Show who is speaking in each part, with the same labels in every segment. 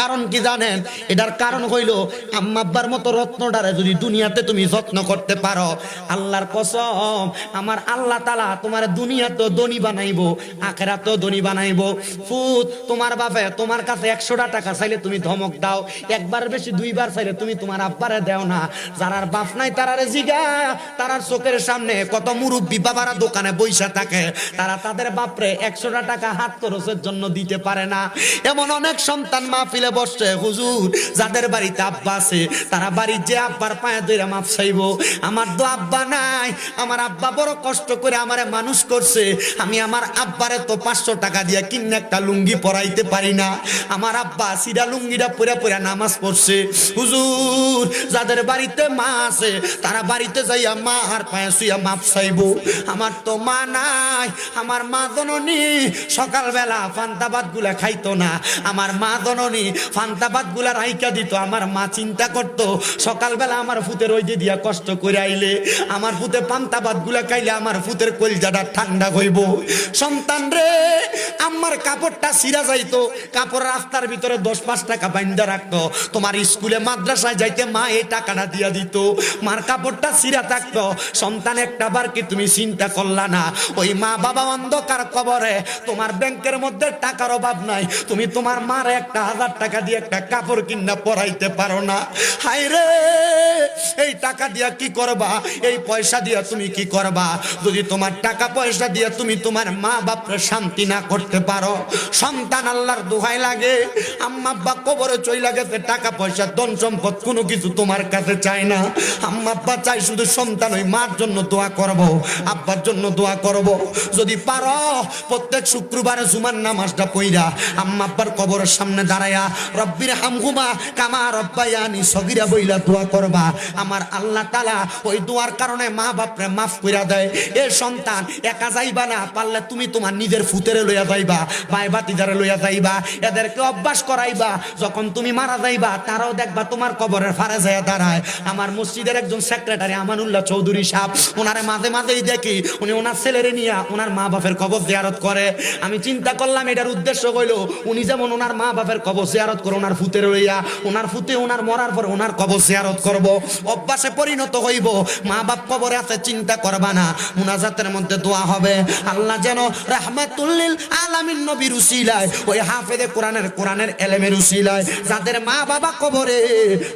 Speaker 1: কারণ কি জানেন? এটার কারণ হইল আম্মা আব্বার মতো রত্নটারে যদি দুনিয়াতে তুমি যত্ন করতে পারো, আল্লাহর কসম, আমার আল্লাহ তালা তোমার দুনিয়াতেও ধনী বানাইবো, আখেরাতেও ধনী বানাইবো। ফুত, তোমার বাপে, তোমার কাছে একশোটা টাকা চাইলে তুমি ধমক দাও, একবার বেশি, দুইবার চাইলে তুমি তোমার আব্বারে দেও না। যারার বাপ নাই তারারে জিগা তারার চোখের সামনে কত মুরব্বী বাবারা দোকানে বইসা থাকে, তারা তাদের বাপরে একশোটা টাকা হাত খরচের জন্য দিতে পারে না। এমন অনেক সন্তান মাহফিলে বসছে হুজুর। যাদের বাড়িতে আব্বা আছে, তারা বাড়ির যে আব্বার পায়ে দইরা মাপ চাইব। আমার তো আব্বা নাই, আমার আব্বা বড় কষ্ট করে আমারে মানুষ করছে। আমি আমার আব্বারে তো পাঁচশো টাকা দিয়ে কিনে একটা লুঙ্গি পরাইতে পারি না। আমার আব্বা সিরা লুঙ্গিটা পরে পরে নামাজ পড়ছে। হুজুর, যাদের বাড়িতে মা আছে, তারা বাড়িতে যাইয়া মা আর পায়ে শুইয়া মাপ চাইব। আমার তো মা নাই, আমার মা জননী সকালবেলা ফান্তাবাদগুলা খাইতো না। আমার মা জননী ফান্তাবাদগুলা রাইকা দিত, আমার মা চিন্তা করত, সকালবেলা আমার ফুতের ওই যে দিয়া কষ্ট করে আইলে, আমার ফুতে পান্তাবাদগুলা খাইলে আমার ফুতের কলজাটা ঠান্ডা হইব। সন্তান রে, আমার কাপড়টা সিরা যাইতো, কাপড় রাস্তার ভিতরে দশ পাঁচ টাকা বাইন্দা রাখতো। তোমার স্কুলে মাদ্রাসায় যাইতে মা এই টাকাটা দিয়া দিত, মার কাপড়টা সিরা থাকতো। সন্তান একটা বার কি তুমি চিন্তা করলা না, ওই মা বাবা অন্ধকার কবরে, তোমার ব্যাংকের মধ্যে টাকার অভাব নাই, তুমি তোমার মার একটা হাজার টাকা দিয়ে একটা কাপড় কিনা পরাইতে পারো না। হাই রে, এই টাকা দিয়া কি করবা? এই পয়সা দিয়া তুমি কি করবা? যদি তোমার টাকা পয়সা দিয়া তুমি তোমার মা বাপরে শান্তি না করতে পারো, সন্তান আল্লাহর দোহাই লাগে। আম্মা আব্বা কবরে চইলা গেছে, টাকা পয়সা, ধন সম্পদ কোনো কিছু তোমার কাছে চায় না। আম্মা আব্বা চাই শুধু সন্তান, ওই মার জন্য দোয়া করব, আব্বার জন্য দোয়া করব। যদি পারো, প্রত্যেক শুক্রবারে জুমার নামাজটা পইরা আম্মা আব্বার কবরের সামনে দাঁড়ায়া রব্বির হামহুমা কামা রব্বায়ানি সগিরা বইলা দোয়া করবা। আমার আল্লাহ তালা ওই দোয়ার কারণে মা বাপরে মাফ কইরা দেয়। এ সন্তান, একা যাইবা না, পারলে তুমি তোমার নিজের ফুতেরে লইয়া যাইবা, ভাই বাতিদারে লইয়া যাইবা, এদেরকে অভ্যাস করাইবা। যখন তুমি মারা যাইবা, তারাও দেখবা তোমার কবরের ফারে যায় দাঁড়ায়। আমার মসজিদের একজন সেক্রেটারি আমানুল্লাহ চৌধুরী সাহেব, ওনারে মাঝে মাঝেই দেখি, উনি ওনার ছেলেরে নিয়ে ওনার মা বাপের কবর জিয়ারত করে। আমি চিন্তা করলাম, এটার উদ্দেশ্য হইল, উনি যেমন ওনার মা বাপের কবর জিয়ারত করে, ওনার ফুতের লইয়া ওনার ফুতে, ওনার মরার পর ওনার কবর জিয়ারত করব। অভ্যাসে পরিণত হইব। মা বাপ কবরে আছে, চিন্তা করবা না। মুনাজাতের মধ্যে দোয়া হবে। আল্লাহ যেন রাহমাতুল্লিল আলামিন নবীর উসিলায়, ওই হাফেজে কোরআনের কোরআনের এলেমের উসিলায়, যাদের মা বাবা কবরে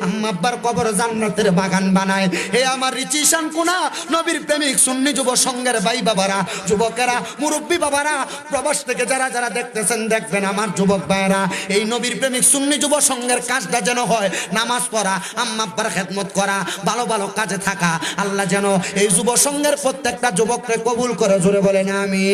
Speaker 1: আম্মা আব্বার কবর জান্নাতের বাগান বানায়। হে আমার রিচিশান কোনা নবীর প্রেমিক সুন্নি যুব সংঘের ভাই বাবারা, যুবকেরা, মুরব্বী বাবারা, প্রবাস থেকে যারা যারা দেখতেছেন, দেখবেন আমার যুবক ভাইয়েরা, এই নবীর প্রেমিক সুন্নি যুব সংঘের কাজটা যেন হয়, নামাজ পড়া আম্মাব্বার খেদমত করা, ভালো ভালো কাজে থাকা, আল্লাহ যেন এই যুব সংঘের প্রত্যেকটা যুবককে কবুল করে, জোরে বলেন আমি